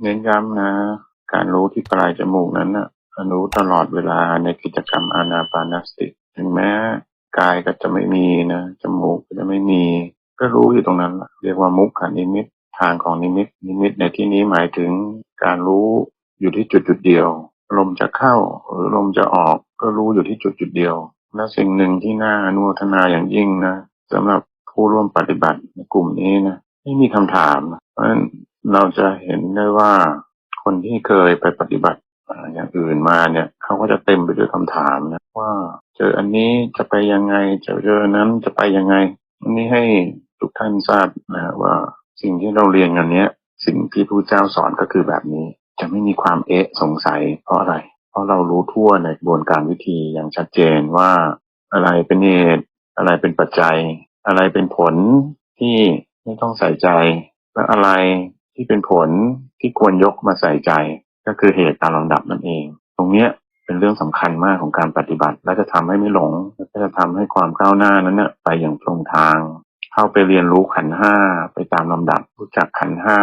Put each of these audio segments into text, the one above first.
เน้นย้ำนะ การรู้ที่ปลายจมูกนั้นนะรู้ตลอดเวลาในกิจกรรมอานาปานสติ ถึงแม้กายก็จะไม่มีนะจมูกก็จะไม่มี ก็รู้อยู่ตรงนั้นละเรียกว่ามุขขนิมิตทางของนิมิต นิมิตในที่นี้หมายถึงการรู้อยู่ที่จุดจุดเดียว ลมจะเข้าหรือลมจะออกก็รู้อยู่ที่จุดจุดเดียว และสิ่งหนึ่งที่น่าอนุทนาอย่างยิ่งนะสำหรับผู้ร่วมปฏิบัติในกลุ่มนี้นะไม่มีคำถามเพราะฉะนั้น เราจะเห็นได้ว่าคนที่เคยไปปฏิบัติอย่างอื่นมาเนี่ยเขาก็จะเต็มไปด้วยคำถามนะว่า เจออันนี้จะไปยังไงเจอเจอนั้นจะไปยังไงอันนี้ให้ทุกท่านทราบนะว่าสิ่งที่เราเรียนกันเนี้ยสิ่งที่พระเจ้าสอนก็คือแบบนี้จะไม่มีความเอะสงสัยเพราะอะไร เพราะเรารู้ทั่วในกระบวนการวิธีอย่างชัดเจนว่าอะไรเป็นเหตุอะไรเป็นปัจจัย อะไรเป็นผลที่ไม่ต้องใส่ใจ และอะไร ที่เป็นผลที่ควรยกมาใส่ใจก็คือเหตุตามลำดับนั่นเอง ตรงเนี้ยเป็นเรื่องสำคัญมากของการปฏิบัติ และจะทำให้ไม่หลง และจะทำให้ความก้าวหน้านั้นน่ะไปอย่างตรงทาง เข้าไปเรียนรู้ขันห้าไปตามลำดับ รู้จักขันห้า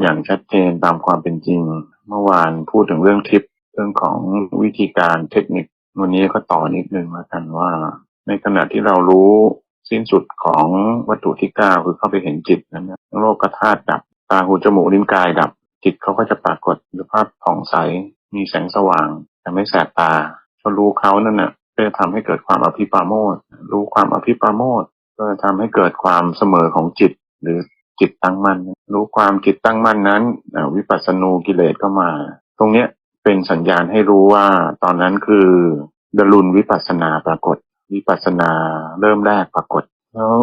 อย่างชัดเจนตามความเป็นจริง เมื่อวานพูดถึงเรื่องทิปเรื่องของวิธีการเทคนิค วันนี้ก็ต่อนิดนึงแล้วกันว่า ในขณะที่เรารู้สิ้นสุดของวัตถุที่เก้าคือเข้าไปเห็นจิตนั้นนะโลกธาตุดับ ตาหูจมูกลิ้นกายดับ จิตเขาก็จะปรากฏสภาพผ่องใส มีแสงสว่าง แต่ไม่แสบตาพอรู้เขานั่นน่ะก็จะทำให้เกิดความอภิปราโมทรู้ความอภิปราโมทย์ก็จะทำให้เกิดความเสมอของจิตหรือจิตตั้งมั่นรู้ความจิตตั้งมั่นนั้นวิปัสสนูกิเลสก็มา ตรงเนี้ยเป็นสัญญาณให้รู้ว่าตอนนั้นคือดลุนวิปัสสนาปรากฏ วิปัสสนาเริ่มแรกปรากฏ แล้ว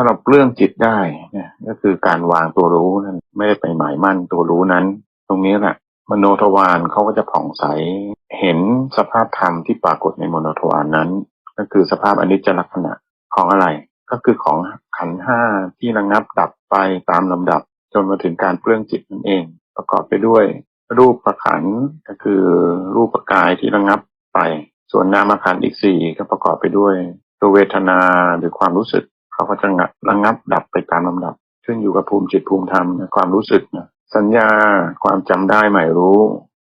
ถ้าเราเปลื้องจิตได้เนี่ยก็คือการวางตัวรู้นั่นไม่ได้ไปหมายมั่นตัวรู้นั้น ตรงนี้แหละมโนทวารเขาก็จะผ่องใสเห็นสภาพธรรมที่ปรากฏในมโนทวารนั้น ก็คือสภาพอนิจจลักษณะของอะไร ก็คือของขันห้าที่ระงับดับไปตามลำดับ จนมาถึงการเปลื้องจิตนั่นเอง ประกอบไปด้วย รูปประขันก็คือรูปกายที่ระงับไป ส่วนนามขันอีกสี่ก็ประกอบไปด้วยตัวเวทนาหรือความรู้สึก เขาก็จะระงับดับไปตามลำดับ ขึ้นอยู่กับภูมิจิตภูมิธรรมนะความรู้สึกนะสัญญาความจำได้หมายรู้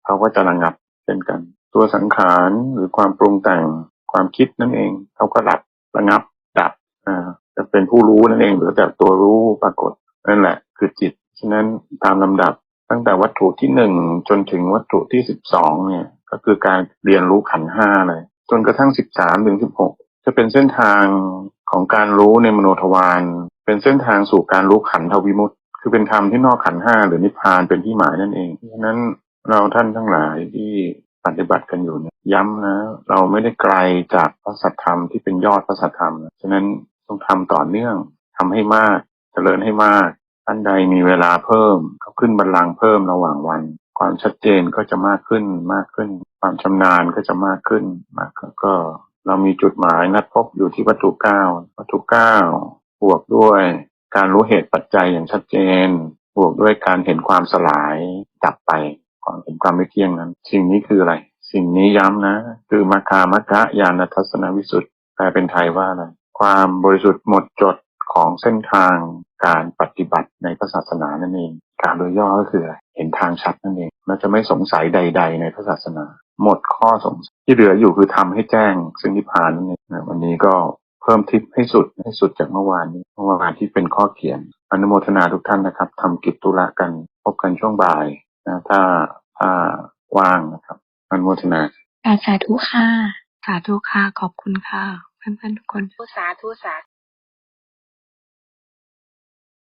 เขาก็จะระงับเช่นกัน ตัวสังขารหรือความปรุงแต่งความคิดนั่นเอง เขาก็ดับระงับดับอ่าจะเป็นผู้รู้นั่นเองหรือแต่ตัวรู้ปรากฏนั่นแหละ คือจิตฉะนั้นตามลำดับตั้งแต่วัตถุที่หนึ่งจนถึงวัตถุที่สิบสองเนี่ย ก็คือการเรียนรู้ขันห้าเลย จนกระทั่งสิบสามถึงสิบหกจะเป็นเส้นทาง ของการรู้ในมโนทวารเป็นเส้นทางสู่การรู้ขันธวิมุตติ คือเป็นธรรมที่นอกขันห้าหรือนิพพานเป็นที่หมายนั่นเองฉะนั้นเราท่านทั้งหลายที่ปฏิบัติกันอยู่เนี่ยย้ำนะ เราไม่ได้ไกลจากพระสัทธรรมที่เป็นยอดพระสัทธรรมนะฉะนั้นต้องทำต่อเนื่องทำให้มากเจริญให้มากท่านใดมีเวลาเพิ่มก็ขึ้นบัลลังก์เพิ่มระหว่างวัน ความชัดเจนก็จะมากขึ้นมากขึ้น ความชำนาญก็จะมากขึ้นมากขึ้นก็ เรามีจุดหมายนัดพบอยู่ที่วัตถุเก้าวัตถุเก้าบวกด้วยการรู้เหตุปัจจัยอย่างชัดเจน บวกด้วยการเห็นความสลายดับไปความเห็นความไม่เที่ยงนั้น สิ่งนี้คืออะไร สิ่งนี้ย้ำนะ คือมัคคามัคคะญาณทัศนวิสุทธ์แปลเป็นไทยว่าอะไรความบริสุทธิ์หมดจดของเส้นทางการปฏิบัติในพระศาสนานั่นเอง การโดยย่อก็คือเห็นทางชัดนั่นเองเราจะไม่สงสัยใด ๆ ในพระศาสนา หมดข้อสงสัยที่เหลืออยู่คือทำให้แจ้งซึ่งนิพพานนั่นเองนะวันนี้ก็เพิ่มทิปให้สุดให้สุดจากเมื่อวานนี้เมื่อวานที่เป็นข้อเขียนอนุโมทนาทุกท่านนะครับทำกิจตุระกันพบกันช่วงบ่ายนะถ้าถ้าว่างนะครับอนุโมทนาค่ะสาธุค่ะ สาธุค่ะ ขอบคุณค่ะเพื่อนๆทุกคนสาธุสาธุ